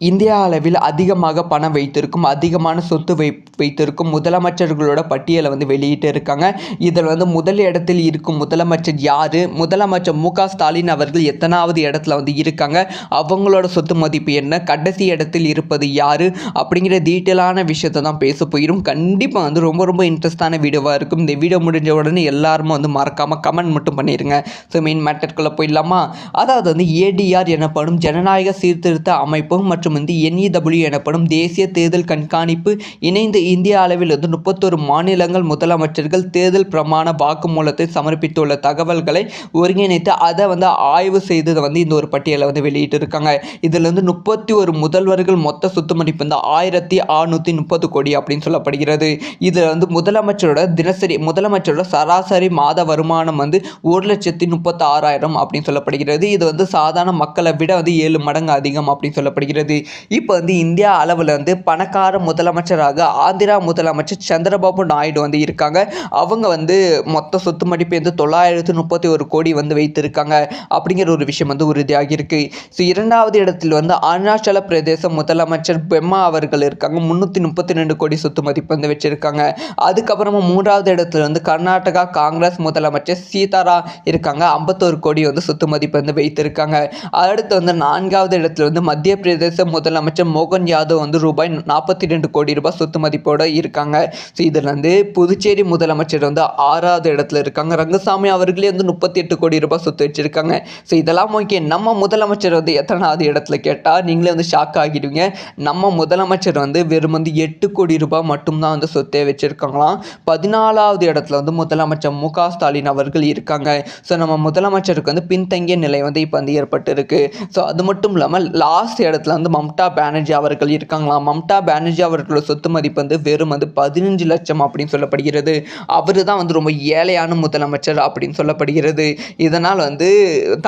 இந்திய அளவில் அதிகமாக பணம் வைத்திருக்கும் அதிகமான சொத்து வை வைத்திருக்கும் முதலமைச்சர்களோட பட்டியலை வந்து வெளியிட்டு இருக்காங்க. இதில் வந்து முதல் இடத்தில் இருக்கும் முதலமைச்சர் யார்? முதலமைச்சர் மு க ஸ்டாலின் அவர்கள் எத்தனாவது இடத்துல வந்து இருக்காங்க? அவங்களோட சொத்து மதிப்பு என்ன? கடைசி இடத்தில் இருப்பது யார்? அப்படிங்கிற டீட்டெயிலான விஷயத்தை தான் பேச போயிடும் கண்டிப்பாக வந்து ரொம்ப ரொம்ப இன்ட்ரெஸ்டான வீடியோவாக இருக்கும். இந்த வீடியோ முடிஞ்ச உடனே எல்லாருமே வந்து மறக்காமல் கமெண்ட் மட்டும் பண்ணிடுங்க ஸோ மெயின் மேட்டர்க்குள்ளே போயிடலாமா? அதாவது வந்து ஏடிஆர் எனப்படும் ஜனநாயக சீர்திருத்த அமைப்பு மற்றும் வந்து என்இடபிள்யூ எனப்படும் தேசிய தேர்தல் கண்காணிப்பு இணைந்து இந்திய அளவில் முப்பத்தொரு மாநிலங்கள் முதலமைச்சர்கள் தேர்தல் பிரமாண வாக்குமூலத்தை சமர்ப்பித்துள்ள தகவல்களை ஒருங்கிணைத்து அதை வந்து ஆய்வு செய்ததை வந்து இந்த ஒரு பட்டியலை வந்து வெளியிட்டிருக்காங்க. இதில் வந்து முப்பத்தி ஒரு முதல்வர்கள் மொத்த சொத்து மதிப்பு வந்து ஆயிரத்தி அறுநூற்றி முப்பது கோடி அப்படின்னு சொல்லப்படுகிறது. இதில் வந்து முதலமைச்சரோட தினசரி முதலமைச்சரோட சராசரி மாத வருமானம் வந்து ஒரு லட்சத்தி முப்பத்தி ஆறாயிரம் அப்படின்னு சொல்லப்படுகிறது. இது வந்து சாதாரண மக்களை விட வந்து ஏழு மடங்கு அதிகம் அப்படின்னு சொல்லப்படுகிறது. இப்போ வந்து இந்தியா அளவில் வந்து பணக்கார முதலமைச்சராக ஆந்திரா முதலமைச்சர் சந்திரபாபு நாயுடு வந்து இருக்காங்க. அவங்க வந்து மொத்த சொத்து மதிப்பு வந்து தொள்ளாயிரத்து முப்பத்தி ஒரு கோடி வந்து வைத்திருக்காங்க. அப்படிங்கிற ஒரு விஷயம் வந்து உறுதியாகி இருக்கு. ஸோ இரண்டாவது இடத்தில் வந்து அருணாச்சல பிரதேச முதலமைச்சர் பெம்மா அவர்கள் இருக்காங்க. முந்நூற்றி முப்பத்தி ரெண்டு கோடி சொத்து மதிப்பு வந்து வச்சிருக்காங்க. அதுக்கப்புறமா மூன்றாவது இடத்துல வந்து கர்நாடகா காங்கிரஸ் முதலமைச்சர் சீதாரா இருக்காங்க. ஐம்பத்தோரு கோடி வந்து சொத்து மதிப்பு வந்து வைத்திருக்காங்க. அடுத்து வந்து நான்காவது இடத்துல வந்து மத்திய பிரதேச முதலமைச்சர் மோகன் யாதவ் வந்து ரூபாய் நாற்பத்தி ரெண்டு கோடி ரூபாய் சொத்து மதிப்போடு இருக்காங்க. ஸோ இதில் வந்து புதுச்சேரி முதலமைச்சர் வந்து ஆறாவது இடத்துல இருக்காங்க. ரங்கசாமி அவர்களே வந்து முப்பத்தி எட்டு கோடி ரூபாய் சொத்து வச்சுருக்காங்க. ஸோ இதெல்லாம் ஓகே நம்ம முதலமைச்சர் வந்து எத்தனாவது இடத்துல கேட்டால் நீங்களே வந்து ஷாக் ஆகிடுவீங்க. நம்ம முதலமைச்சர் வந்து வெறும் வந்து எட்டு கோடி ரூபாய் மட்டும்தான் வந்து சொத்தே வச்சுருக்காங்களாம். பதினாலாவது இடத்துல வந்து முதலமைச்சர் மு க ஸ்டாலின் அவர்கள் இருக்காங்க. ஸோ நம்ம முதலமைச்சருக்கு வந்து பின்தங்கிய நிலை வந்து இப்போ வந்து ஏற்பட்டிருக்கு. ஸோ அது மட்டும் இல்லாமல் லாஸ்ட் இடத்துல வந்து மம்தா பானர்ஜி அவர்கள் இருக்காங்களா மம்தா பானர்ஜி அவர்களோட சொத்து மதிப்பு வந்து வெறும் வந்து பதினஞ்சு லட்சம் அப்படின்னு சொல்லப்படுகிறது. அவர் தான் வந்து ரொம்ப ஏழையான முதலமைச்சர் அப்படின்னு சொல்லப்படுகிறது. இதனால் வந்து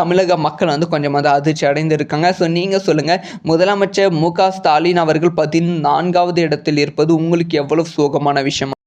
தமிழக மக்கள் வந்து கொஞ்சம் வந்து அதிர்ச்சி அடைந்திருக்காங்க. ஸோ நீங்கள் சொல்லுங்கள் முதலமைச்சர் மு க ஸ்டாலின் அவர்கள் பதினான்காவது இடத்தில் இருப்பது உங்களுக்கு எவ்வளவு சோகமான விஷயம்?